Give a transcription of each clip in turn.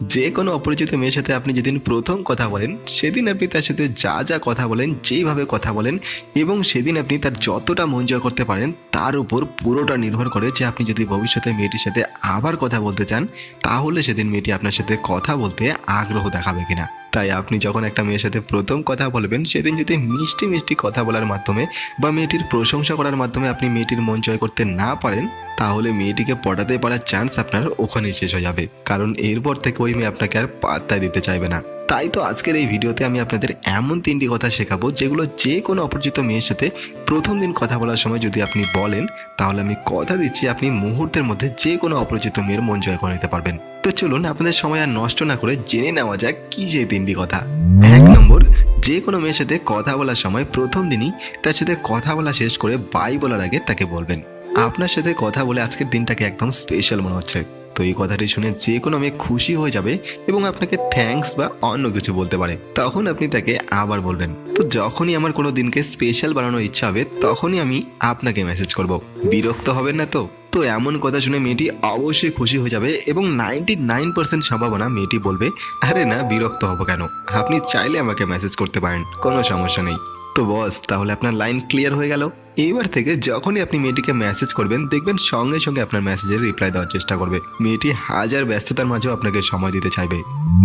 যে কোনো অপরিচিত মেয়ের সাথে আপনি যেদিন প্রথম কথা বলেন, সেদিন আপনি তার সাথে যা যা কথা বলেন, যেইভাবে কথা বলেন এবং সেদিন আপনি তার যতটা মন জয় করতে পারেন, তার উপর পুরোটা নির্ভর করে যে আপনি যদি ভবিষ্যতে মেয়েটির সাথে আবার কথা বলতে চান, তাহলে সেদিন মেয়েটি আপনার সাথে কথা বলতে আগ্রহ দেখাবে কিনা। তাই আপনি যখন একটা মেয়ের সাথে প্রথম কথা বলবেন, সেদিন যদি মিষ্টি মিষ্টি কথা বলার মাধ্যমে বা মেয়েটির প্রশংসা করার মাধ্যমে আপনি মেয়েটির মন জয় করতে না পারেন, তাহলে মেয়েটিকে পটাতে পারার চান্স আপনার ওখানেই শেষ হয়ে যাবে। কারণ এরপর থেকে ওই মেয়ে আপনাকে আর পাত্তা দিতে চাইবে না। তাই তো আজকের এই ভিডিওতে আমি আপনাদের এমন তিনটি কথা শেখাবো, যেগুলো যে কোনো অপরিচিত মেয়ের সাথে প্রথম দিন কথা বলার সময় যদি আপনি বলেন, তাহলে আমি কথা দিচ্ছি আপনি মুহূর্তের মধ্যে যে কোনো অপরিচিত মেয়ের মন জয় করে নিতে পারবেন। তো চলুন আপনাদের সময় আর নষ্ট না করে জেনে নেওয়া যাক কি যে তিনটি কথা। এক নম্বর, যে কোনো মেয়ের সাথে কথা বলার সময় প্রথম দিনই তার সাথে কথা বলা শেষ করে বাই বলার আগে তাকে বলবেন। আপনার সাথে কথা বলে আজকের দিনটাকে একদম স্পেশাল মনে হচ্ছে। তো এই কথাটি শুনে যে কোনো মেয়ে খুশি হয়ে যাবে এবং আপনাকে থ্যাঙ্কস বা অন্য কিছু বলতে পারে, তখন আপনি তাকে আবার বলবেন। তো যখনই আমার কোনো দিনকে স্পেশাল বানানোর ইচ্ছা হবে, তখনই আমি আপনাকে মেসেজ করব। বিরক্ত হবেন না তো? তো এমন কথা শুনে মেয়েটি অবশ্যই খুশি হয়ে যাবে এবং নাইনটি নাইন পার্সেন্ট সম্ভাবনা মেয়েটি বলবে, আরে না, বিরক্ত হব কেন? আপনি চাইলে আমাকে মেসেজ করতে পারেন, কোনো সমস্যা নেই। তো বস তাহলে আপনার লাইন ক্লিয়ার হয়ে গেল। এইবার থেকে যখনই আপনি মেয়েটিকে মেসেজ করবেন, দেখবেন সঙ্গে সঙ্গে আপনার মেসেজের রিপ্লাই দেওয়ার চেষ্টা করবে। মেয়েটি হাজার ব্যস্ততার মাঝেও আপনাকে সময় দিতে চাইবে।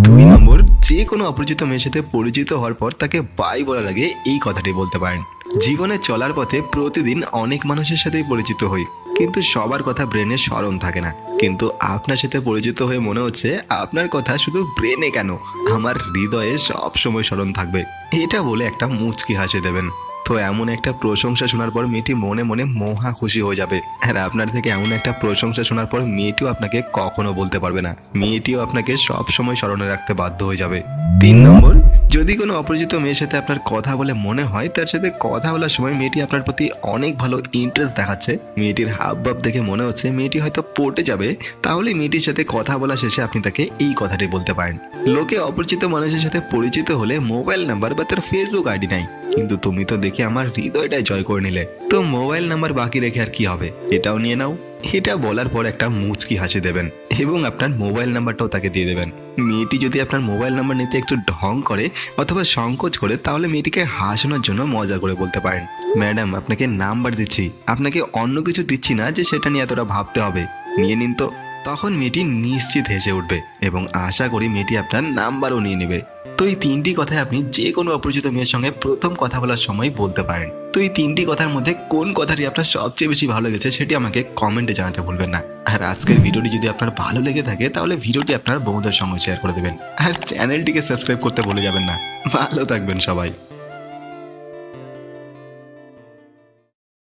দুই নম্বর, যে কোনো অপরিচিত মেয়ের সাথে পরিচিত হওয়ার পর তাকে বাই বলার আগে এই কথাটি বলতে পারেন। জীবনে চলার পথে প্রতিদিন অনেক মানুষের সাথেই পরিচিত হই, কিন্তু সবার কথা ব্রেনে স্মরণ থাকে না। কিন্তু আপনার সাথে পরিচিত হয়ে মনে হচ্ছে আপনার কথা শুধু ব্রেনে কেন? আমার হৃদয়ে সবসময় স্মরণ থাকবে। এটা বলে একটা মুচকি হাসি দেবেন। তো এমন একটা প্রশংসা শোনার পর মেয়েটি মনে মনে মহা খুশি হয়ে যাবে। আর আপনার থেকে এমন একটা প্রশংসা শোনার পর মেয়েটিও আপনাকে কখনো বলতে পারবে না। মেয়েটিও আপনাকে সব সময় স্মরণে রাখতে বাধ্য হয়ে যাবে। তিন নম্বর, যদি কোনো অপরিচিত মেয়ের সাথে আপনার কথা বলে মনে হয়, তার সাথে কথা বলার সময় মেয়েটি আপনার প্রতি অনেক ভালো ইন্টারেস্ট দেখাচ্ছে। মেয়েটির হাবভাব দেখে মনে হচ্ছে মেয়েটি হয়তো পটে যাবে। তাহলে মেয়েটির সাথে কথা বলা শেষে আপনি তাকে এই কথাটি বলতে পারেন। লোকে অপরিচিত মানুষের সাথে পরিচিত হলে মোবাইল নাম্বার বা তার ফেসবুক আইডি নাই। কিন্তু তুমি তো দেখে আমার হৃদয়টাই জয় করে নিলে। তো মোবাইল নাম্বার বাকি রেখে আর কি হবে? এটাও নিয়ে নাও। এটা বলার পর একটা মুচকি হাসি দেবেন এবং আপনার মোবাইল নাম্বারটাও তাকে দিয়ে দেবেন। মেয়েটি যদি আপনার মোবাইল নাম্বার নিতে একটু ঢং করে অথবা সংকোচ করে, তাহলে মেয়েটিকে হাসানোর জন্য মজা করে বলতে পারেন। ম্যাডাম, আপনাকে নাম্বার দিচ্ছি। আপনাকে অন্য কিছু দিচ্ছি না যে সেটা নিয়ে এতটা ভাবতে হবে। নিয়ে নিন তো। তখন মেয়েটি নিশ্চিত হেসে উঠবে এবং আশা করি মেয়েটি আপনার নাম্বারও নিয়ে নেবে। তো এই তিনটি কথাই আপনি যে কোনো অপরিচিত মেয়ের সঙ্গে প্রথম কথা বলার সময় বলতে পারেন। তো এই তিনটি কথার মধ্যে কোন কথাটি আপনার সবচেয়ে বেশি ভালো লেগেছে সেটি আমাকে কমেন্টে জানাতে ভুলবেন না। আর আজকের ভিডিওটি যদি আপনার ভালো লেগে থাকে, তাহলে ভিডিওটি আপনার বন্ধুদের সঙ্গে শেয়ার করে দেবেন। আর চ্যানেলটিকে সাবস্ক্রাইব করতে ভুলে যাবেন না। ভালো থাকবেন সবাই।